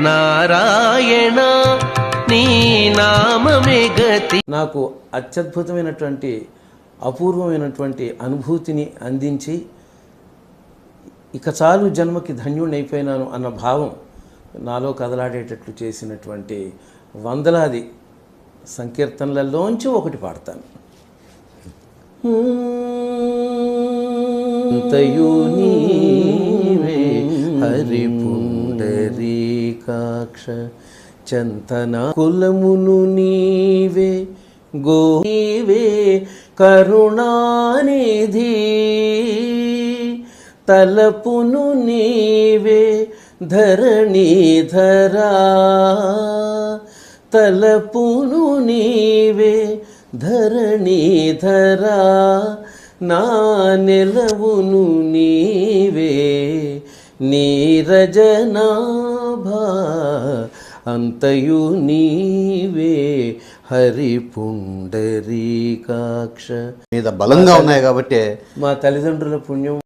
నారాయణ నీ నామమే గతి. నాకు అత్యద్భుతమైనటువంటి అపూర్వమైనటువంటి అనుభూతిని అందించి ఇక చాలు జన్మకి ధన్యుడిని అయిపోయినాను అన్న భావం నాలో కదలాడేటట్లు చేసినటువంటి వందలాది సంకీర్తనలలోంచి ఒకటి పాడతాను. అంతయు నీవే హరిపుండరీకాక్ష చంతన కులమును నీవే గోవే కరుణానిధి. తలపును నీవే ధరణీధరా తలపును నీవే ధరణీధరా నా నెలవును నీవే నీ నీరజనాభా అంతయు నీవే హరి పుండరీకాక్ష మీద బలంగా ఉన్నాయి కాబట్టి మా తల్లిదండ్రుల పుణ్యం